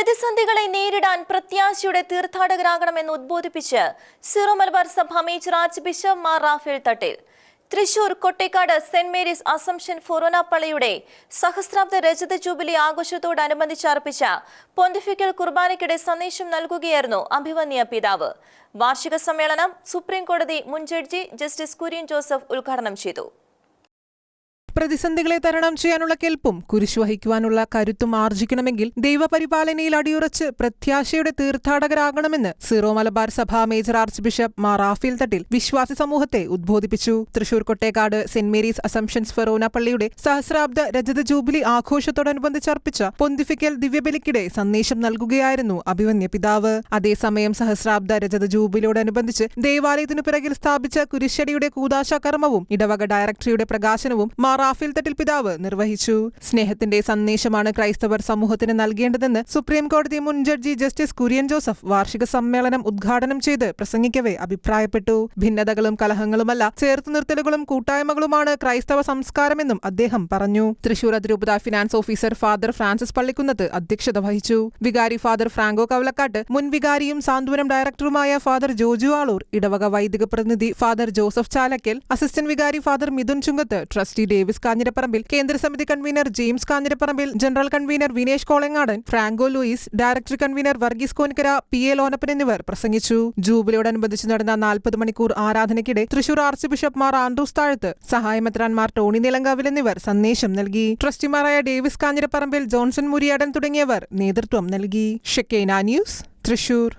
പ്രതിസന്ധികളെ നേരിടാൻ പ്രത്യാശയുടെ തീർത്ഥാടകരാകണമെന്ന് ഉദ്ബോധിപ്പിച്ച് സിറോ മലബാർ സഭ major archbishop Mar Raphael Thattil. Thrissur Kottekkad Saint Mary's Assumption Forane പള്ളിയുടെ സഹസ്രാബ്ദ രജത ജൂബിലി ആഘോഷത്തോടനുബന്ധിച്ച് അർപ്പിച്ച പൊന്തിഫിക്കൽ കുർബാനയ്ക്കിടെ സന്ദേശം നൽകുകയായിരുന്നു അഭിവന്യ പിതാവ്. വാർഷിക സമ്മേളനം സുപ്രീം കോടതി മുൻ ജഡ്ജി ജസ്റ്റിസ് കുര്യൻ ജോസഫ് ഉദ്ഘാടനം ചെയ്തു. പ്രതിസന്ധികളെ തരണം ചെയ്യാനുള്ള കെൽപ്പും കുരിശു വഹിക്കുവാനുള്ള കരുത്തും ആർജിക്കണമെങ്കിൽ ദൈവപരിപാലനയിൽ അടിയുറച്ച് പ്രത്യാശയുടെ തീർത്ഥാടകരാകണമെന്ന് സീറോ മലബാർ സഭ major archbishop Mar Raphael Thattil വിശ്വാസി സമൂഹത്തെ ഉദ്ബോധിപ്പിച്ചു. Thrissur Kottekkad Saint Mary's Assumptions Forane പള്ളിയുടെ സഹസ്രാബ്ദ രജത ജൂബിലി ആഘോഷത്തോടനുബന്ധിച്ച് അർപ്പിച്ച പൊന്തിഫിക്കൽ ദിവ്യബലിക്കിടെ സന്ദേശം നൽകുകയായിരുന്നു അഭിമന്യ പിതാവ്. അതേസമയം സഹസ്രാബ്ദ രജത ജൂബിലിയോടനുബന്ധിച്ച് ദേവാലയത്തിനു പിറകിൽ സ്ഥാപിച്ച കുരിശടിയുടെ കൂതാശ കർമ്മവും ഇടവക ഡയറക്ടറിയുടെ പ്രകാശനവും മാർ റാഫേൽ തട്ടിൽ പിതാവ് നിർവഹിച്ചു. സ്നേഹത്തിന്റെ സന്ദേശമാണ് ക്രൈസ്തവർ സമൂഹത്തിന് നൽകേണ്ടതെന്ന് സുപ്രീം കോടതി മുൻ ജഡ്ജി ജസ്റ്റിസ് കുര്യൻ ജോസഫ് വാർഷിക സമ്മേളനം ഉദ്ഘാടനം ചെയ്ത് പ്രസംഗിക്കവേ അഭിപ്രായപ്പെട്ടു. ഭിന്നതകളും കലഹങ്ങളുമല്ല ചേർത്തു നിർത്തലുകളും കൂട്ടായ്മകളുമാണ് ക്രൈസ്തവ സംസ്കാരമെന്നും അദ്ദേഹം പറഞ്ഞു. തൃശൂർ അതിരൂപത finance officer father Francis Pallikkunnath അധ്യക്ഷത വഹിച്ചു. വികാരി ഫാദർ ഫ്രാങ്കോ കവലക്കാട്ട് മുൻ വികാരിയും സാന്ത്വനം ഡയറക്ടറുമായ ഫാദർ ജോജു ആളൂർ ഇടവക വൈദിക പ്രതിനിധി ഫാദർ ജോസഫ് ചാലക്കൽ അസിസ്റ്റന്റ് വികാരി ഫാദർ മിഥുൻ ചുങ്കത്ത് ട്രസ്റ്റി ഡേവിസ് കാഞ്ഞിരപ്പറമ്പിൽ കേന്ദ്ര സമിതി convener James Kanjirapparambil general convener Vinesh Kolangadan Franco Louis director convener Varghese Konkara P A Lonappan എന്നിവർ പ്രസംഗിച്ചു. ജൂബിലിയോടനുബന്ധിച്ച് നടന്ന നാൽപ്പത് മണിക്കൂർ ആരാധനയ്ക്കിടെ Thrissur archbishop Mar Andrews Thazhath സഹായമെത്രാൻമാർ ടോണി നിലങ്കാവിൽ എന്നിവർ സന്ദേശം നൽകി. ട്രസ്റ്റിമാരായ ഡേവിസ് കാഞ്ഞിരപ്പറമ്പിൽ ജോൺസൺ മുരിയാടൻ തുടങ്ങിയവർ നേതൃത്വം നൽകി. ഷെക്കേന ന്യൂസ് തൃശൂർ.